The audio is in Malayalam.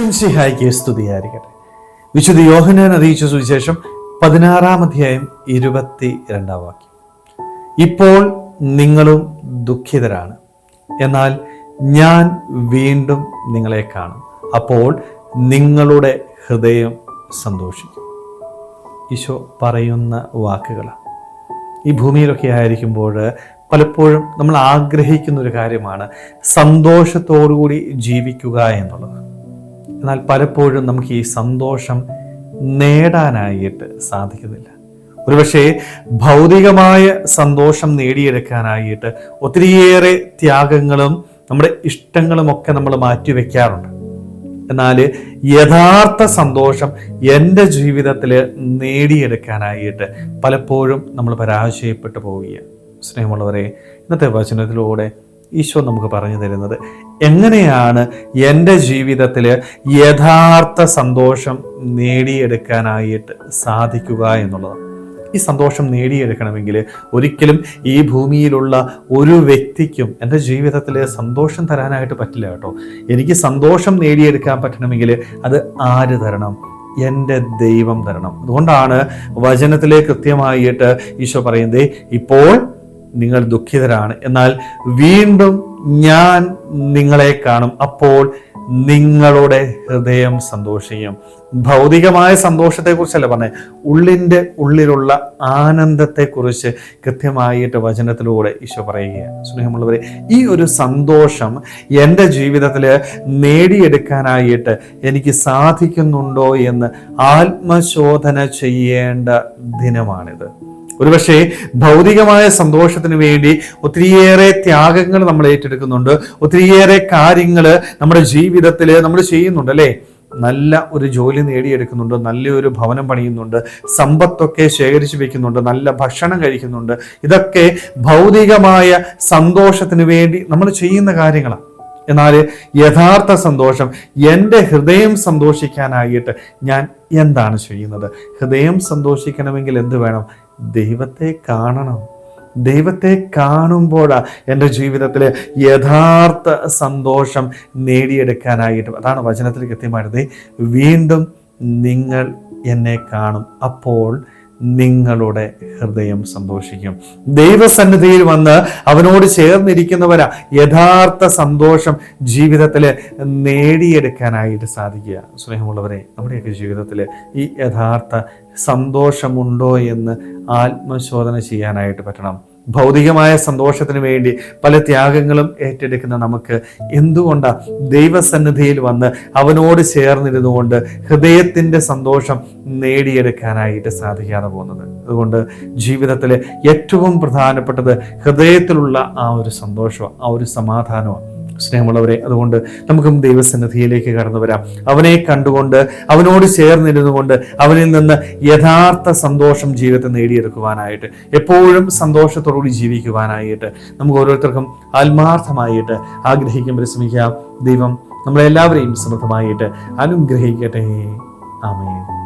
ഈശ്വംസിഹായിക്ക് സ്തുതിയായിരിക്കട്ടെ. വിശുദ്ധ യോഹനാൻ അറിയിച്ച സുവിശേഷം പതിനാറാം അധ്യായം ഇരുപത്തി രണ്ടാം വാക്യം. ഇപ്പോൾ നിങ്ങളും ദുഃഖിതരാണ്. എന്നാൽ ഞാൻ വീണ്ടും നിങ്ങളെ കാണും. അപ്പോൾ നിങ്ങളുടെ ഹൃദയം സന്തോഷിക്കും. ഈശോ പറയുന്ന വാക്കുകളാണ്. ഈ ഭൂമിയിലൊക്കെ ആയിരിക്കുമ്പോൾ പലപ്പോഴും നമ്മൾ ആഗ്രഹിക്കുന്ന ഒരു കാര്യമാണ് സന്തോഷത്തോടുകൂടി ജീവിക്കുക എന്നുള്ളത്. എന്നാൽ പലപ്പോഴും നമുക്ക് ഈ സന്തോഷം നേടാനായിട്ട് സാധിക്കുന്നില്ല. ഒരുപക്ഷെ ഭൗതികമായ സന്തോഷം നേടിയെടുക്കാനായിട്ട് ഒത്തിരിയേറെ ത്യാഗങ്ങളും നമ്മുടെ ഇഷ്ടങ്ങളും ഒക്കെ നമ്മൾ മാറ്റിവെക്കാറുണ്ട്. എന്നാൽ യഥാർത്ഥ സന്തോഷം എന്റെ ജീവിതത്തിൽ നേടിയെടുക്കാനായിട്ട് പലപ്പോഴും നമ്മൾ പരാജയപ്പെട്ടു പോവുകയാണ്. സ്നേഹമുള്ളവരെ ഇന്നത്തെ വചനത്തിലൂടെ ഈശോ നമുക്ക് പറഞ്ഞു തരുന്നത്. എങ്ങനെയാണ് എന്റെ ജീവിതത്തിൽ യഥാർത്ഥ സന്തോഷം നേടിയെടുക്കാനായിട്ട് സാധിക്കുക എന്നുള്ളത്? ഈ സന്തോഷം നേടിയെടുക്കണമെങ്കിൽ ഒരിക്കലും ഈ ഭൂമിയിലുള്ള ഒരു വ്യക്തിക്കും എന്റെ ജീവിതത്തിൽ സന്തോഷം തരാനായിട്ട് പറ്റില്ല കേട്ടോ. എനിക്ക് സന്തോഷം നേടിയെടുക്കാൻ പറ്റണമെങ്കിൽ അത് ആര് തരണം? എന്റെ ദൈവം തരണം. അതുകൊണ്ടാണ് വചനത്തിലെ കൃത്യമായിട്ട് ഈശോ പറയുന്നത് ഇപ്പോൾ നിങ്ങൾ ദുഃഖിതരാണ്. എന്നാൽ വീണ്ടും ഞാൻ നിങ്ങളെ കാണും. അപ്പോൾ നിങ്ങളുടെ ഹൃദയം സന്തോഷിക്കും. ഭൗതികമായ സന്തോഷത്തെക്കുറിച്ചല്ല പറഞ്ഞേ ഉള്ളിന്റെ ഉള്ളിലുള്ള ആനന്ദത്തെക്കുറിച്ച് കൃത്യമായിട്ട് വചനത്തിലൂടെ ഈശോ പറയുകയാണ്. സ്നേഹമുള്ളവരെ ഈ ഒരു സന്തോഷം എന്റെ ജീവിതത്തിൽ നേടിയെടുക്കാനായിട്ട് എനിക്ക് സാധിക്കുന്നുണ്ടോ എന്ന് ആത്മശോധന ചെയ്യേണ്ട ദിനമാണിത്. ഒരുപക്ഷെ ഭൗതികമായ സന്തോഷത്തിന് വേണ്ടി ഒത്തിരിയേറെ ത്യാഗങ്ങൾ നമ്മൾ ഏറ്റെടുക്കുന്നുണ്ട്. ഒത്തിരിയേറെ കാര്യങ്ങൾ നമ്മുടെ ജീവിതത്തിൽ നമ്മൾ ചെയ്യുന്നുണ്ട് അല്ലേ? നല്ല ഒരു ജോലി നേടിയെടുക്കുന്നുണ്ട് നല്ലൊരു ഭവനം പണിയുന്നുണ്ട് സമ്പത്തൊക്കെ ശേഖരിച്ചു വെക്കുന്നുണ്ട് നല്ല ഭക്ഷണം കഴിക്കുന്നുണ്ട്. ഇതൊക്കെ ഭൗതികമായ സന്തോഷത്തിന് വേണ്ടി നമ്മൾ ചെയ്യുന്ന കാര്യങ്ങളാണ്. എന്നാൽ യഥാർത്ഥ സന്തോഷം എന്റെ ഹൃദയം സന്തോഷിക്കാനായിട്ട് ഞാൻ എന്താണ് ചെയ്യുന്നത്? ഹൃദയം സന്തോഷിക്കണമെങ്കിൽ എന്ത് വേണം? ദൈവത്തെ കാണണം. ദൈവത്തെ കാണുമ്പോഴാണ് എന്റെ ജീവിതത്തിലെ യഥാർത്ഥ സന്തോഷം നേടിയെടുക്കാനായിട്ട്. അതാണ് വചനത്തിൽ കൃത്യമായിട്ട് വീണ്ടും നിങ്ങൾ എന്നെ കാണും. അപ്പോൾ നിങ്ങളുടെ ഹൃദയം സന്തോഷിക്കും. ദൈവസന്നിധിയിൽ വന്ന് അവനോട് ചേർന്നിരിക്കുന്നവരാ യഥാർത്ഥ സന്തോഷം ജീവിതത്തിൽ നേടിയെടുക്കാനായിട്ട് സാധിക്കുക. സ്നേഹമുള്ളവരെ നമ്മുടെയൊക്കെ ജീവിതത്തിൽ ഈ യഥാർത്ഥ സന്തോഷമുണ്ടോ എന്ന് ആത്മശോധന ചെയ്യാനായിട്ട് പറ്റണം. ഭൗതികമായ സന്തോഷത്തിന് വേണ്ടി പല ത്യാഗങ്ങളും ഏറ്റെടുക്കുന്ന നമുക്ക് എന്തുകൊണ്ടാണ് ദൈവസന്നിധിയിൽ വന്ന് അവനോട് ചേർന്നിരുന്നുകൊണ്ട് ഹൃദയത്തിന്റെ സന്തോഷം നേടിയെടുക്കാനായിട്ട് സാധിക്കാതെ പോകുന്നത്? അതുകൊണ്ട് ജീവിതത്തിലെ ഏറ്റവും പ്രധാനപ്പെട്ടത് ഹൃദയത്തിലുള്ള ആ ഒരു സന്തോഷമാണ് ആ ഒരു സമാധാനമാണ്. സ്നേഹമുള്ളവരെ അതുകൊണ്ട് നമുക്കും ദൈവസന്നിധിയിലേക്ക് കടന്നു വരാം. അവനെ കണ്ടുകൊണ്ട് അവനോട് ചേർന്നിരുന്നു കൊണ്ട് അവനിൽ നിന്ന് യഥാർത്ഥ സന്തോഷം ജീവിതത്തെ നേടിയെടുക്കുവാനായിട്ട് എപ്പോഴും സന്തോഷത്തോടുകൂടി ജീവിക്കുവാനായിട്ട് നമുക്ക് ഓരോരുത്തർക്കും ആത്മാർത്ഥമായിട്ട് ആഗ്രഹിക്കാൻ പരിശ്രമിക്കാം. ദൈവം നമ്മളെല്ലാവരെയും സമൃദ്ധമായിട്ട് അനുഗ്രഹിക്കട്ടെ. ആമേൻ.